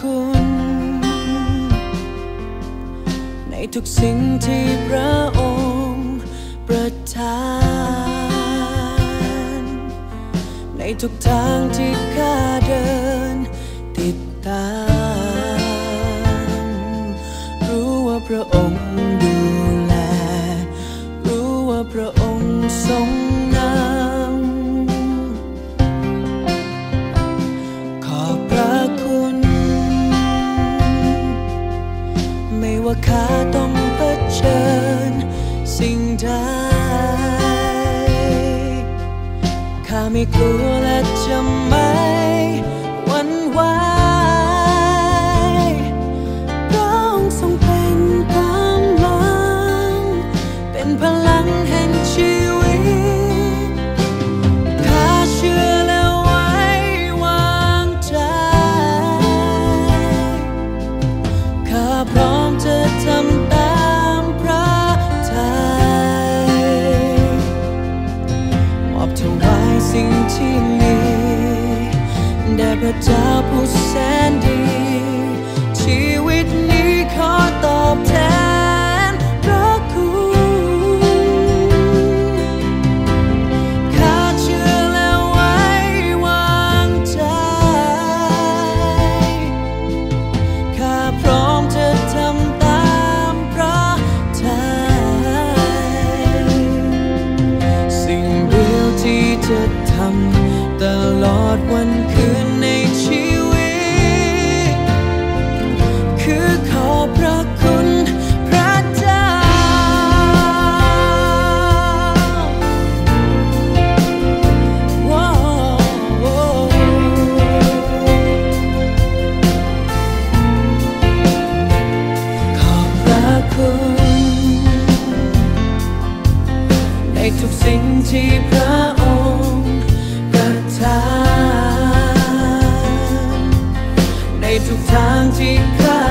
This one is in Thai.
คุณ ในทุกสิ่งที่พระองค์ประทาน ในทุกทางที่ข้าเดินติดตาม รู้ว่าพระองค์ดูแล รู้ว่าพระองค์ทรง ข้าต้องเผชิญสิ่งใดข้าไม่กลัวและจะไม่หวั่นไหวพระองค์ทรงเป็นกำลัง เป็นพลังแห่งชีวิต แสนดี ชีวิตนี้ขอตอบแทนานใ